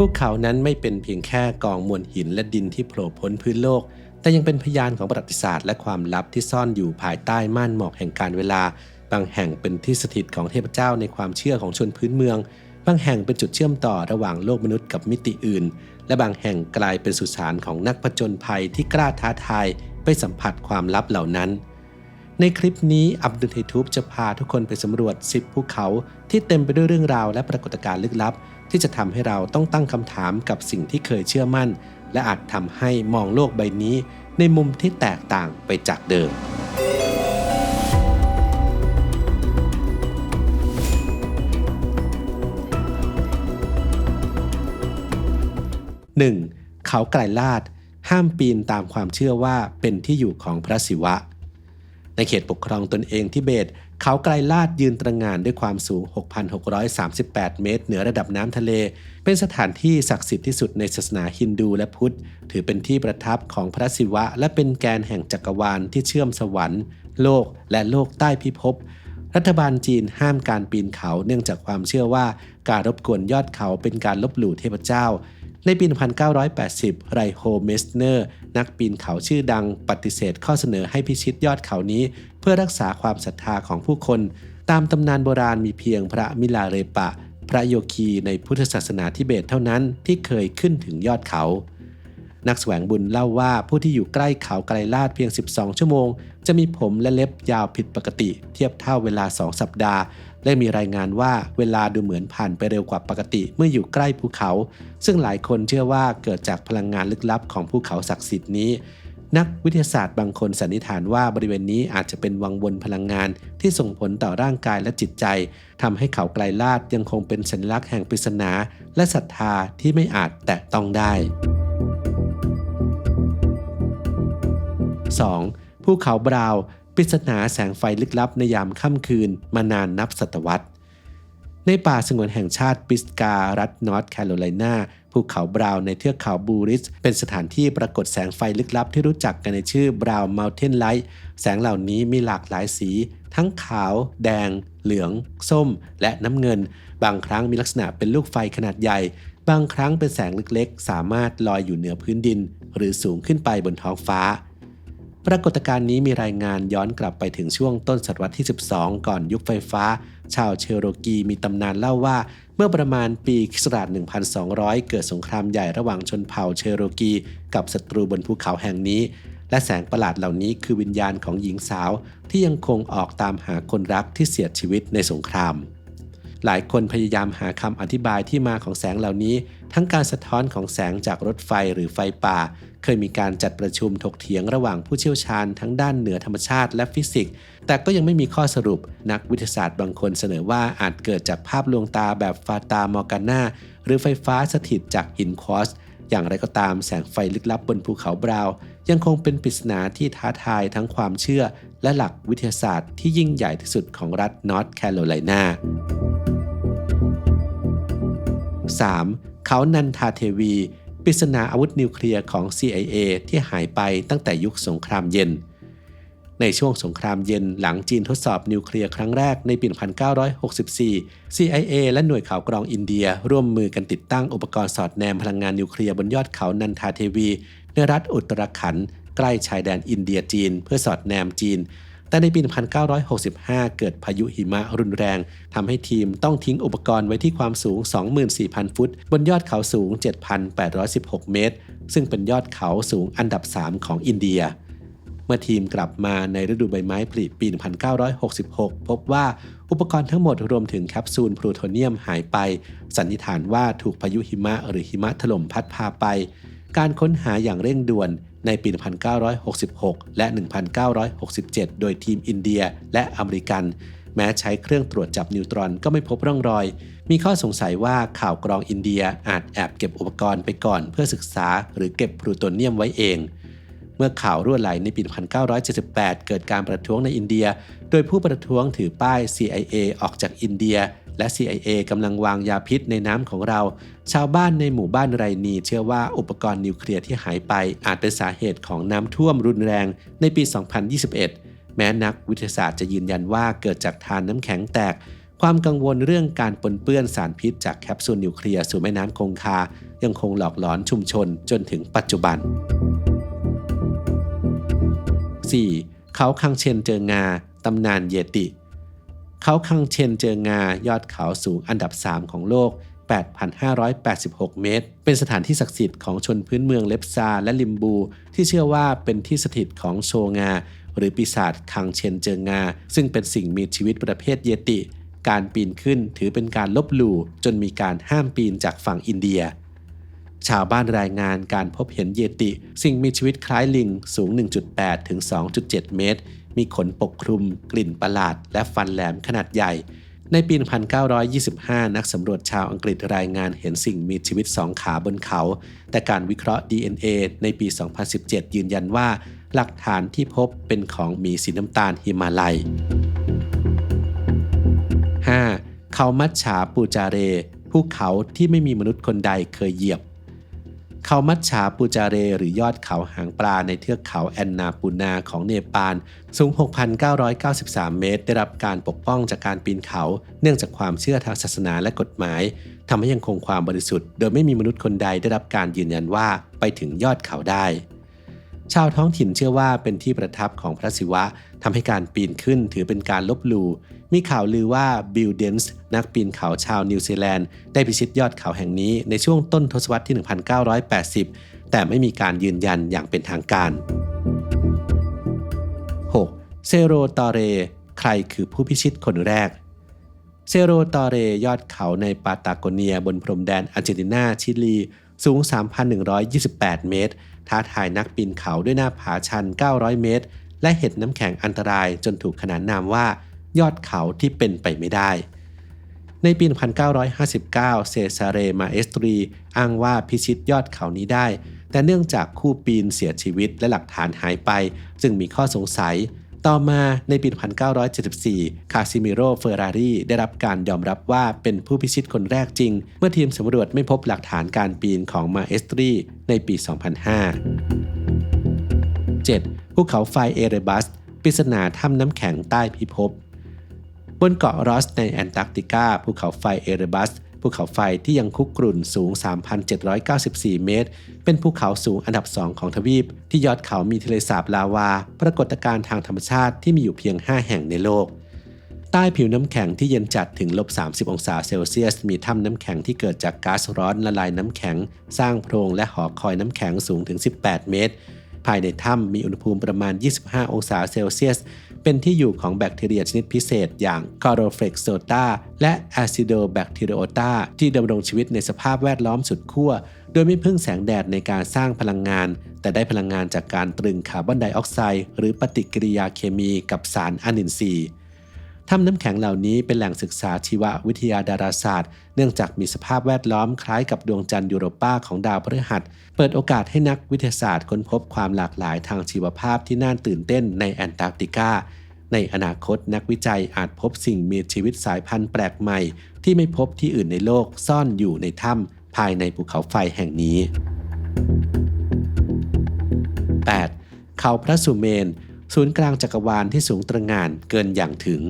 ภูเขานั้นไม่เป็นเพียงแค่กองมวลหินและดินที่โผล่พ้นพื้นโลก แต่ยังเป็นพยานของประวัติศาสตร์และความลับที่ซ่อนอยู่ภายใต้ม่านหมอกแห่งการเวลา บางแห่งเป็นที่สถิตของเทพเจ้าในความเชื่อของชนพื้นเมือง บางแห่งเป็นจุดเชื่อมต่อระหว่างโลกมนุษย์กับมิติอื่น และบางแห่งกลายเป็นสุสานของนักผจญภัยที่กล้าท้าทายไปสัมผัสความลับเหล่านั้นในคลิปนี้อับดุลไฮทูบจะพาทุกคนไปสำรวจ 10 ภูเขาที่เต็มไปด้วยเรื่องราวและปรากฏการณ์ลึกลับ ที่จะทำให้เราต้องตั้งคำถามกับสิ่งที่เคยเชื่อมั่น และอาจทำให้มองโลกใบนี้ ในมุมที่แตกต่างไปจากเดิม 1. เขาไกลลาด ห้ามปีนตามความเชื่อว่าเป็นที่อยู่ของพระศิวะ ในเขตปกครองตนเองทิเบต เขาไกลลาดยืนตระงานด้วยความสูง 6,638 เมตร เหนือระดับน้ำทะเล เป็นสถานที่ศักดิ์สิทธิ์ที่สุดในศาสนาฮินดูและพุทธ ถือเป็นที่ประทับของพระศิวะ และเป็นแกนแห่งจักรวาลที่เชื่อมสวรรค์ โลกและโลกใต้พิภพ รัฐบาลจีนห้ามการปีนเขาเนื่องจากความเชื่อว่าการรบกวนยอดเขาเป็นการลบหลู่เทพเจ้าในปี 1980 ไรโฮเมสเนอร์ นักปีนเขาชื่อดังปฏิเสธข้อเสนอให้พิชิตยอดเขานี้ เพื่อรักษาความศรัทธาของผู้คน ตามตำนานโบราณมีเพียงพระมิลาเรปะ พระโยคีในพุทธศาสนาทิเบตเท่านั้นที่เคยขึ้นถึงยอดเขา นักแสวงบุญเล่าว่าผู้ที่อยู่ใกล้เขาไกลลาดเพียง 12 ชั่วโมง จะมีผมและเล็บยาวผิดปกติ เทียบเท่าเวลา2สัปดาห์ และมีรายงานว่าเวลาดูเหมือนผ่านไปเร็วกว่าปกติเมื่ออยู่ใกล้ภูเขา ซึ่งหลายคนเชื่อว่าเกิดจากพลังงานลึกลับของภูเขาศักดิ์สิทธิ์นี้ นักวิทยาศาสตร์บางคนสันนิษฐานว่าบริเวณนี้อาจจะเป็นวังวนพลังงานที่ส่งผลต่อร่างกายและจิตใจทำให้เขาไกลลาดยังคงเป็นสัญลักษณ์แห่งปริศนา และศรัทธาที่ไม่อาจแตะต้องได้ 2. ภูเขาบราว์ปริศนาแสงไฟลึกลับในยามค่ำคืนมานานนับศตวรรษในป่าสงวนแห่งชาติปิสการัฐนอร์ทแคโรไลนา ภูเขาบราวในเทือกเขาบูริส เป็นสถานที่ปรากฏแสงไฟลึกลับที่รู้จักกันในชื่อบราวน์มัลเทนไลท์แสงเหล่านี้มีหลากหลายสี ทั้งขาว แดง เหลือง ส้ม และน้ำเงิน บางครั้งมีลักษณะเป็นลูกไฟขนาดใหญ่ บางครั้งเป็นแสงเล็กๆ สามารถลอยอยู่เหนือพื้นดิน หรือสูงขึ้นไปบนท้องฟ้า ปรากฏการณ์นี้มีรายงานย้อนกลับไปถึงช่วงต้นศตวรรษที่ 12 ก่อนยุคไฟฟ้า ชาวเชโรกีมีตำนานเล่าว่า เมื่อประมาณปีคศ1200 เกิดสงครามใหญ่ระหว่างชนเผ่าเชโรกี กับศัตรูบนภูเขาแห่งนี้ และแสงประหลาดเหล่านี้คือวิญญาณของหญิงสาว ที่ยังคงออกตามหาคนรักที่เสียชีวิตในสงคราม หลายคนพยายามหาคำอธิบายที่มาของแสงเหล่านี้ ทั้งการสะท้อนของแสงจากรถไฟหรือไฟป่า เคยมีการจัดประชุมถกเถียงระหว่างผู้เชี่ยวชาญทั้งด้านเหนือธรรมชาติและฟิสิกส์ แต่ก็ยังไม่มีข้อสรุป นักวิทยาศาสตร์บางคนเสนอว่าอาจเกิดจากภาพลวงตาแบบฟาตามอร์กานาหรือไฟฟ้าสถิตจากหินควอตซ์อย่างไรก็ตามแสงไฟลึกลับบนภูเขาบราว ยังคงเป็นปริศนาที่ท้าทายทั้งความเชื่อ และหลักวิทยาศาสตร์ที่ยิ่งใหญ่ที่สุดของรัฐนอร์ทแคโรไลนา 3. เขานันทาเทวีปริศนาอาวุธนิวเคลียร์ของ CIA ที่หายไปตั้งแต่ยุคสงครามเย็น ในช่วงสงครามเย็นหลังจีนทดสอบนิวเคลียร์ครั้งแรกในปี 1964 CIA และหน่วยข่าวกรองอินเดียร่วมมือกันติดตั้งอุปกรณ์สอดแนมพลังงานนิวเคลียร์บนยอดเขานันทาเทวี ในรัฐอุตรขันธ์ใกล้ชายแดนอินเดียจีน เพื่อสอดแนมจีน แต่ในปี 1965 เกิดพายุหิมะรุนแรงทำให้ทีมต้องทิ้งอุปกรณ์ไว้ที่ความสูง 24,000 ฟุต บนยอดเขาสูง 7,816 เมตร ซึ่งเป็นยอดเขาสูงอันดับ 3 ของอินเดีย เมื่อทีมกลับมาในฤดูใบไม้ผลิปี 1966 พบว่าอุปกรณ์ทั้งหมดรวมถึงแคปซูลพลูโทเนียมหายไป สันนิษฐานว่าถูกพายุหิมะหรือหิมะถล่มพัดพาไป การค้นหาอย่างเร่งด่วน ในปี 1966 และ 1967 โดยทีมอินเดียและอเมริกัน แม้ใช้เครื่องตรวจจับนิวตรอนก็ไม่พบร่องรอย มีข้อสงสัยว่าข่าวกรองอินเดียอาจแอบเก็บอุปกรณ์ไปก่อนเพื่อศึกษาหรือเก็บพลูโตเนียมไว้เอง เมื่อข่าวรั่วไหลในปี 1978 เกิดการประท้วงในอินเดีย โดยผู้ประท้วงถือป้าย CIA ออกจากอินเดีย และ CIA กำลังวางยาพิษในน้ำของเรา ชาวบ้านในหมู่บ้านไรนีเชื่อว่าอุปกรณ์นิวเคลียร์ที่หายไปอาจเป็นสาเหตุของน้ำท่วมรุนแรงในปี 2021 แม้นักวิทยาศาสตร์จะยืนยันว่าเกิดจากทานน้ำแข็งแตก ความกังวลเรื่องการปนเปื้อนสารพิษจากแคปซูลนิวเคลียร์สู่แม่น้ำคงคา ยังคงหลอกหลอนชุมชนจนถึงปัจจุบัน 4. เขาคังเชนเจองา ตำนานเยติ เขาคังเชนเจองายอดเขาสูงอันดับ 3 ของโลก 8,586 เมตร เป็นสถานที่ศักดิ์สิทธิ์ของชนพื้นเมืองเลปซาและลิมบู ที่เชื่อว่าเป็นที่สถิตของโชงา หรือปีศาจคังเชนเจองา ซึ่งเป็นสิ่งมีชีวิตประเภทเยติ การปีนขึ้นถือเป็นการลบหลู่จนมีการห้ามปีนจากฝั่งอินเดีย ชาวบ้านรายงานการพบเห็นเยติ สิ่งมีชีวิตคล้ายลิงสูง 1.8 ถึง 2.7 เมตร มีขนปกคลุม กลิ่นประหลาด และฟันแหลมขนาดใหญ่ ในปี 1925 นักสำรวจชาวอังกฤษรายงานเห็นสิ่งมีชีวิตสองขาบนเขา แต่การวิเคราะห์ DNA ในปี 2017 ยืนยันว่า หลักฐานที่พบเป็นของหมีสีน้ำตาลฮิมาลัย 5. เขามัดฉาปูจาเร ภูเขาที่ไม่มีมนุษย์คนใดเคยเหยียบ เขามัดฉาปูจาเร หรือยอดเขาหางปลาในเทือกเขาแอนนาปูนาของเนปาลสูง 6,993 เมตร ได้รับการปกป้องจากการปีนเขา เนื่องจากความเชื่อทางศาสนาและกฎหมายทำให้ยังคงความบริสุทธิ์ โดยไม่มีมนุษย์คนใดได้รับการยืนยันว่าไปถึงยอดเขาได้ ชาวท้องถิ่นเชื่อว่าเป็นที่ประทับของพระศิวะทำให้การปีนขึ้นถือเป็นการลบลู่มีข่าวลือว่าบิลเดนส์นักปีนเขาชาวนิวซีแลนด์ได้พิชิตยอดเขาแห่งนี้ในช่วงต้นทศวรรษที่ 1980 แต่ไม่มีการยืนยันอย่างเป็นทางการ 6. เซโรตอเร ใครคือผู้พิชิตคนแรก เซโรตอเรยอดเขาในปาตาโกเนียบนพรมแดนอาร์เจนตินาชิลี สูง 3,128 เมตร ท้าทายนักปีนเขาด้วยหน้าผาชัน 900 เมตร และเห็ดน้ำแข็งอันตรายจนถูกขนานนามว่า ยอดเขาที่เป็นไปไม่ได้ ในปี 1959 เซซาเรมาเอสตรี อ้างว่าพิชิตยอดเขานี้ได้ แต่เนื่องจากคู่ปีนเสียชีวิตและหลักฐานหายไป จึงมีข้อสงสัย ต่อมาในปี 1974 คาซิมิโรเฟอร์รารีได้รับการยอมรับว่าเป็นผู้พิชิตคนแรกจริง เมื่อทีมสำรวจไม่พบหลักฐานการปีนของมาเอสตรีในปี 2005 7. ภูเขาไฟเอเรบัสปริศนาถ้ำน้ำแข็งใต้พิภพ บนเกาะรอสในแอนตาร์กติกาภูเขาไฟเอเรบัส ภูเขาไฟที่ยังคุกกรุ่นสูง 3,794 เมตร เป็นภูเขาสูงอันดับสองของทวีป ที่ยอดเขามีทะเลสาบลาวา ปรากฏการณ์ทางธรรมชาติที่มีอยู่เพียง 5 แห่งในโลก ใต้ผิวน้ำแข็งที่เย็นจัดถึงลบ 30 องศาเซลเซียส มีถ้ำน้ำแข็งที่เกิดจากก๊าซร้อนละลายน้ำแข็ง สร้างโพรงและหอคอยน้ำแข็งสูงถึง 18 เมตร ภายในถ้ำมีอุณหภูมิประมาณ 25 องศาเซลเซียส เป็นที่อยู่ของแบคทีเรียชนิดพิเศษอย่าง c o r o f l e x o t a และ Acidobacteriota ที่ดำรงชีวิตในสภาพแวดล้อมสุดขั้ว โดยไม่พึ่งแสงแดดในการสร้างพลังงาน แต่ได้พลังงานจากการตรึงคาร์บอนไดออกไซด์หรือปฏิกิริยาเคมีกับสารอนินทรีย์ ถ้ำน้ำแข็งเหล่านี้เป็นแหล่งศึกษาชีววิทยาดาราศาสตร์ เนื่องจากมีสภาพแวดล้อมคล้ายกับดวงจันทร์ยูโรปาของดาวพฤหัส เปิดโอกาสให้นักวิทยาศาสตร์ค้นพบความหลากหลายทางชีวภาพที่น่าตื่นเต้นในแอนตาร์กติกา ในอนาคตนักวิจัยอาจพบสิ่งมีชีวิตสายพันธุ์แปลกใหม่ ที่ไม่พบที่อื่นในโลกซ่อนอยู่ในถ้ำภายในภูเขาไฟแห่งนี้ 8. เขาพระสุเมน ศูนย์กลางจักรวาลที่สูงตระหง่านเกินอย่างถึง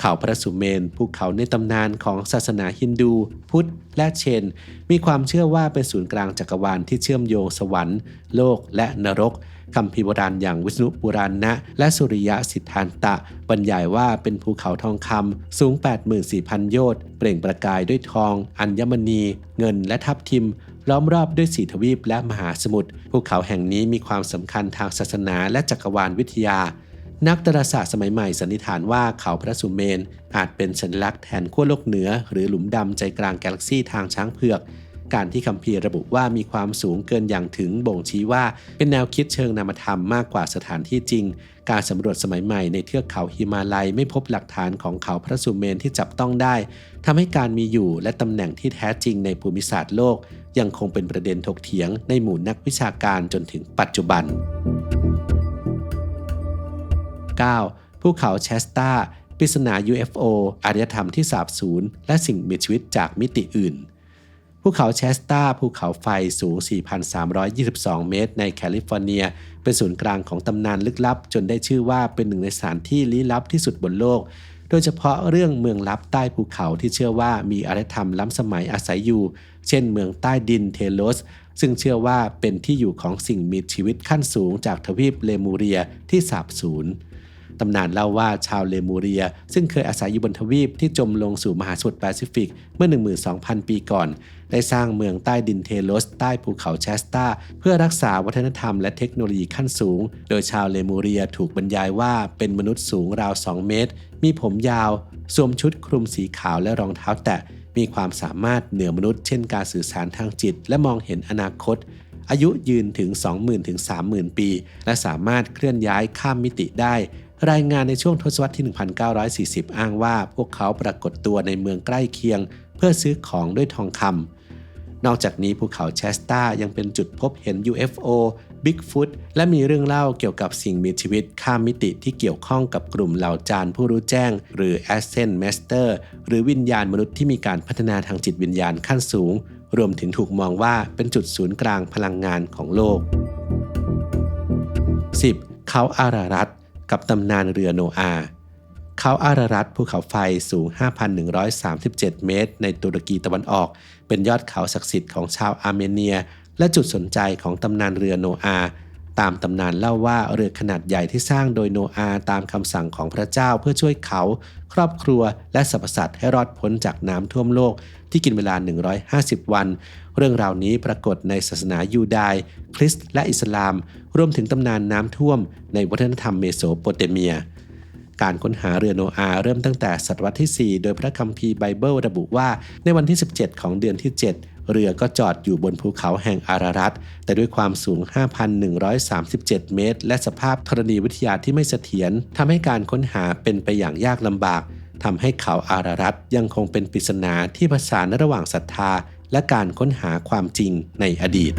เขาพระสุเมนภูเขาในตำนานของศาสนาฮินดู พุทธและเชน มีความเชื่อว่าเป็นศูนย์กลางจักรวาลที่เชื่อมโยงสวรรค์ โลกและนรกคำพิโบราณอย่างวิษณุปุราณะ และสุริยะสิทธานตะ บรรยายว่าเป็นภูเขาทองคำสูง 84,000 โยชน์ เปล่งประกายด้วยทอง อัญมณี เงินและทับทิม ล้อมรอบด้วยสีทวีปและมหาสมุทรภูเขาแห่งนี้มีความสำคัญทางศาสนาและจักรวาลวิทยา นักดาราศาสตร์สมัยใหม่สันนิษฐานว่าเขาพระสุเมน อาจเป็นสัญลักษณ์แทนขั้วโลกเหนือ หรือหลุมดำใจกลางกาแล็กซีทางช้างเผือก การที่คัมภีร์ระบุว่ามีความสูงเกินอย่างถึงบ่งชี้ว่าเป็นแนวคิดเชิงนามธรรมมากกว่าสถานที่จริง การสำรวจสมัยใหม่ในเทือกเขาฮิมาลัยไม่พบหลักฐานของเขาพระสุเมนที่จับต้องได้ทำให้การมีอยู่และตำแหน่งที่แท้จริงในภูมิศาสตร์โลก ยังคงเป็นประเด็นถกเถียงในหมู่นักวิชาการจนถึงปัจจุบัน 9. ภูเขาแชสตาปริศนา UFO อารยธรรมที่สาบสูญและสิ่งมีชีวิตจากมิติอื่น ภูเขาแชสตาภูเขาไฟสูง 4,322 เมตร ในแคลิฟอร์เนีย เป็นศูนย์กลางของตำนานลึกลับ จนได้ชื่อว่าเป็นหนึ่งในสถานที่ลี้ลับที่สุดบนโลก โดยเฉพาะเรื่องเมืองลับใต้ภูเขาที่เชื่อว่ามีอารยธรรมล้ำสมัยอาศัยอยู่ เช่นเมืองใต้ดินเทโลสซึ่งเชื่อว่าเป็นที่อยู่ของสิ่งมีชีวิตขั้นสูงจากทวีปเลมูเรียที่สาบสูญ ตำนานเล่าว่าชาวเลมูเรีย ซึ่งเคยอาศัยอยู่บนทวีปที่จมลงสู่มหาสมุทรแปซิฟิกเมื่อ 12,000 ปีก่อน ได้สร้างเมืองใต้ดินเทโลส ใต้ภูเขาแชสตาเพื่อรักษาวัฒนธรรมและเทคโนโลยีขั้นสูง โดยชาวเลมูเรียถูกบรรยายว่าเป็นมนุษย์สูงราว 2 เมตร มีผมยาว สวมชุดคลุมสีขาวและรองเท้าแตะมีความสามารถเหนือมนุษย์เช่นการสื่อสารทางจิต และมองเห็นอนาคต อายุยืนถึง 20,000ถึง30,000 ปี และสามารถเคลื่อนย้ายข้ามมิติได้ รายงานในช่วงทศวรรษที่ 1940 อ้างว่าพวกเขาปรากฏตัวในเมืองใกล้เคียง เพื่อซื้อของด้วยทองคำนอกจากนี้ภูเขาแชสตายังเป็นจุดพบเห็น UFO Bigfoot และมีเรื่องเล่าเกี่ยวกับสิ่งมีชีวิตข้ามมิติที่เกี่ยวข้องกับกลุ่มเหล่าจารผู้รู้แจ้ง หรือ Ascent Master หรือวิญญาณมนุษย์ที่มีการพัฒนาทางจิตวิญญาณขั้นสูง รวมถึงถูกมองว่าเป็นจุดศูนย์กลางพลังงานของโลก 10. เขาอารารัต กับตำนานเรือโนอาเขาอารารัตภูเขาไฟสูง 5,137 เมตร ในตุรกีตะวันออก เป็นยอดเขาศักดิ์สิทธิ์ของชาวอาร์เมเนีย และจุดสนใจของตำนานเรือโนอา ตามตำนานเล่าว่าเรือขนาดใหญ่ที่สร้างโดยโนอาตามคำสั่งของพระเจ้าเพื่อช่วยเขา ครอบครัวและสรรพสัตว์ให้รอดพ้นจากน้ำท่วมโลกที่กินเวลา 150 วัน เรื่องราวนี้ปรากฏในศาสนายูดาย คริสต์และอิสลาม รวมถึงตำนานน้ำท่วม ในวัฒนธรรมเมโสโปเตเมีย การค้นหาเรือโนอาเริ่มตั้งแต่ศตวรรษที่ 4 โดยพระคัมภีร์ไบเบิลระบุว่าในวันที่ 17 ของเดือนที่ 7 เรือก็จอดอยู่บนภูเขาแห่งอารารัตแต่ด้วยความสูง 5,137 เมตร และสภาพธรณีวิทยาที่ไม่เสถียรทำให้การค้นหาเป็นไปอย่างยากลำบากทำให้เขาอารารัตยังคงเป็นปริศนาที่ผสานระหว่างศรัทธา และการค้นหาความจริงในอดีต